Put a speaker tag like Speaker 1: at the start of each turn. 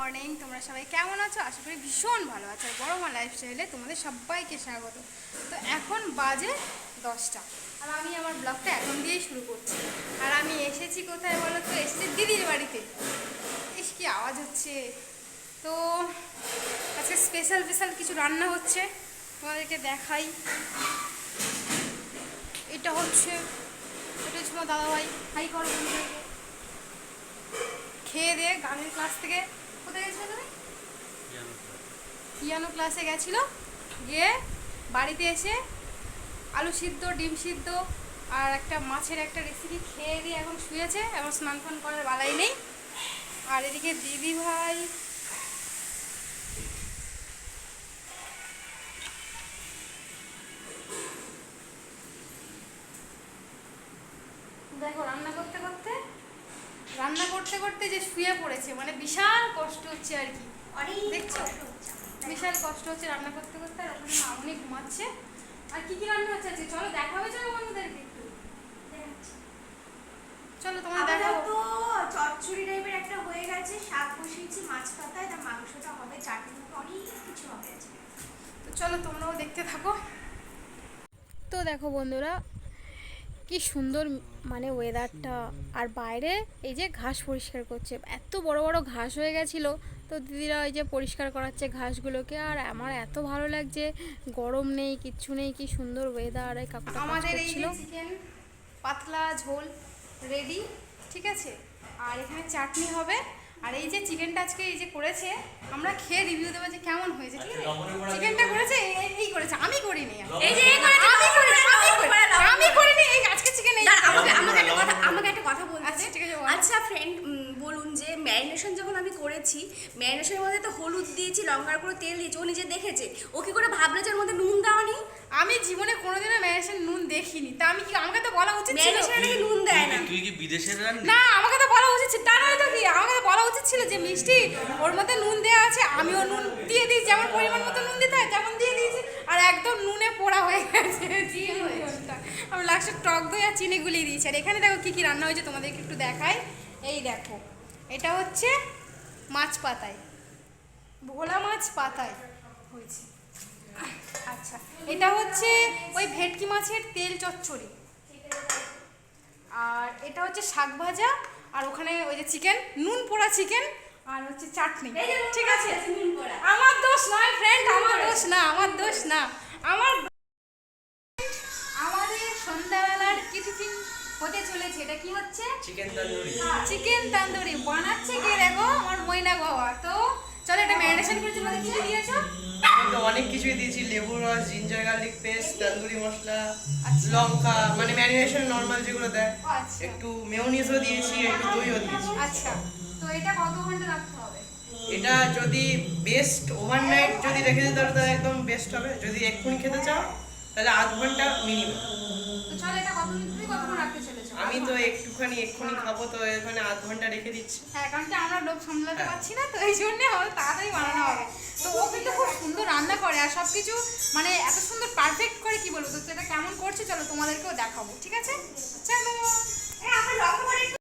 Speaker 1: Morning, তোমরা সবাই কেমন আছো? আশা করি ভীষণ ভালো আছো। বড় মা লাইফস্টাইলে তোমাদের সবাইকে স্বাগত। তো এখন বাজে দশটা। আর আমি আমার ব্লগটা এখন দিয়েই শুরু করছি। আর আমি এসেছি কোথায় বলো তো? এসেছি দিদির বাড়িতে। ইস, কি আওয়াজ হচ্ছে। তো আজকে স্পেশাল স্পেশাল কিছু রান্না হচ্ছে। তোমাদেরকে দেখাই। এটা হচ্ছে এটা হচ্ছে আমার দাদাভাই। হাই করো খেয়ে দিয়ে গানের ক্লাস থেকে কোথায় গেছিল পিয়ানো ক্লাসে গেছিল গিয়ে বাড়িতে এসে আলু সিদ্ধ ডিম সিদ্ধ আর একটা মাছের একটা রেসিপি খেয়ে দিয়ে এখন শুয়েছে এখন স্নান ফান করার বালাই নেই। আর এদিকে দিদি ভাই দেখো রান্না করতে করতে রান্না করতে করতে যে শুয়ে পড়েছে মানে বিশাল কষ্ট হচ্ছে আর কি।
Speaker 2: অনেক
Speaker 1: দেখছ? বিশাল কষ্ট হচ্ছে রান্না করতে করতে আর ওখানে মামনি ঘুমাচ্ছে। আর কি কি রান্না হচ্ছে আজকে? চলো দেখাবে চলো বন্ধুদেরকে একটু। চলো তোমার দেখাবো
Speaker 2: তো চচ্চড়ি টাইপের একটা হয়ে গেছে শাক বসিয়েছি মাছ পাতায় তার মাংসটা হবে চাটনি অনেক কিছু হবে আজকে।
Speaker 1: তো চলো তোমরাও দেখতে থাকো। তো দেখো বন্ধুরা কি সুন্দর মানে ওয়েদারটা আর বাইরে এই যে ঘাস পরিষ্কার করছে এত বড় বড় ঘাস হয়ে গেছিল। তো দিদিরা ওই যে পরিষ্কার করাচ্ছে ঘাসগুলোকে আর আমার এত ভালো লাগছে গরম নেই কিচ্ছু নেই কি সুন্দর ওয়েদার এই কাকুটা
Speaker 3: আমাদের এই চিকেন পাতলা ঝোল রেডি ঠিক আছে? আর এখানে চাটনি হবে। আর এই যে চিকেনটা আজকে এই যে করেছে আমরা খেয়ে রিভিউ দেবো যে কেমন হয়েছে ঠিক আছে? চিকেনটা করেছে এই- এই- এই করেছে আমি করিনি।
Speaker 2: এই যে এই করেছে,
Speaker 3: আমি করিনি আমি
Speaker 2: লবণ
Speaker 3: করিনি
Speaker 2: করে দাও।
Speaker 3: আমি করিনি এই আজকে চিকেন এই
Speaker 2: দাঁড়া, আমাকে
Speaker 3: করেছে।
Speaker 2: আমাকে একটা কথা আমাকে একটা কথা বলতে
Speaker 3: আচ্ছা,
Speaker 2: দে।
Speaker 3: ঠিক আছে, বলো।
Speaker 2: আচ্ছা ফ্রেন্ড বলুন যে ম্যারিনেশন যখন আমি করেছি ম্যারিনেশনের মধ্যে তো হলুদ দিয়েছি লঙ্কার গুঁড়ো তেল দিয়েছি ও নিজে দেখেছে। ও কি করে ভাবলো যে ওর মধ্যে নুন দেওয়া নেই
Speaker 3: আমি জীবনে কোনোদিনও ম্যারিনেশন নুন দেখিনি। তা আমি কি আমাকে তো বলা উচিত ছিল?
Speaker 2: ম্যারিনেশনে নাকি নুন দেয় না?
Speaker 4: তুই কি বিদেশের রান্না
Speaker 3: না আমাকে তো বলা উচিত ছিল। তা নয় তো কি আমাকে তো বলা উচিত ছিল যে মিষ্টি ওর মধ্যে নুন দেওয়া আছে আমিও নুন দিয়ে দিই যেমন পরিমাণ মতো নুন দিতে হয় তেমন দিয়ে দিয়েছি। আর একদম নুনে পোড়া হয়ে গেছে। আমি লাস্টে টক দই আর চিনি গুলিয়ে দিয়েছি। আর এখানে দেখো কী কী রান্না হয়েছে তোমাদেরকে একটু দেখাই। এই দেখো এটা হচ্ছে মাছ পাতায় ভোলা মাছ পাতায় হয়েছে। আচ্ছা এটা হচ্ছে ওই ভেটকি মাছের তেল চচ্চড়ি। আর এটা হচ্ছে শাক ভাজা আর ওখানে ওই যে চিকেন নুন পোড়া চিকেন আর হচ্ছে চাটনি। ঠিক আছে? আমার দোষ নয় ফ্রেন্ড আমার দোষ না আমার দোষ না। আমার আমাদের সন্ধ্যাবেলার কি টিফিন হতে চলেছে এটা কি হচ্ছে?
Speaker 4: চিকেন তন্দুরি
Speaker 3: চিকেন তান্দুরি বানাচ্ছে কে দেখো? আমার ময়না বাবা। তো চলো এটা ম্যারিনেশন করে তোমাদের কি দিয়েছ?
Speaker 4: তো অনেক কিছুই দিয়েছি। লেবু রস জিঞ্জার গার্লিক পেস্ট তন্দুরি মশলা
Speaker 3: আচ্ছা।
Speaker 4: লঙ্কা মানে ম্যারিনেশন নর্মাল যেগুলো দেয়।
Speaker 3: আচ্ছা।
Speaker 4: একটু মেয়োনিজও দিয়েছি একটু দইও দিয়েছি।
Speaker 3: আচ্ছা। তো এটা কত ঘণ্টা রাখতে হবে?
Speaker 4: এটা যদি বেস্ট ওভারনাইট যদি রেখে দিতে তাহলে একদম বেস্ট হবে। যদি এক্ষুনি খেতে চাও তাহলে আধ ঘণ্টা মিনিমাম
Speaker 3: এটা
Speaker 4: আমি তো একটুখানি এক্ষুনি খাব তো এখানে আধ ঘণ্টা রেখে দিচ্ছি।
Speaker 3: হ্যাঁ কারণ কি আমরা লোক সামলাতে
Speaker 4: হ্যাঁ।
Speaker 3: পারছি না তো এই জন্য তাড়াতাড়ি বানানো হবে। তো ও কিন্তু খুব সুন্দর রান্না করে আর সব কিছু মানে এত সুন্দর পারফেক্ট করে কি বলব? তো সেটা কেমন করছে চলো তোমাদেরকেও দেখাবো ঠিক আছে? চলো।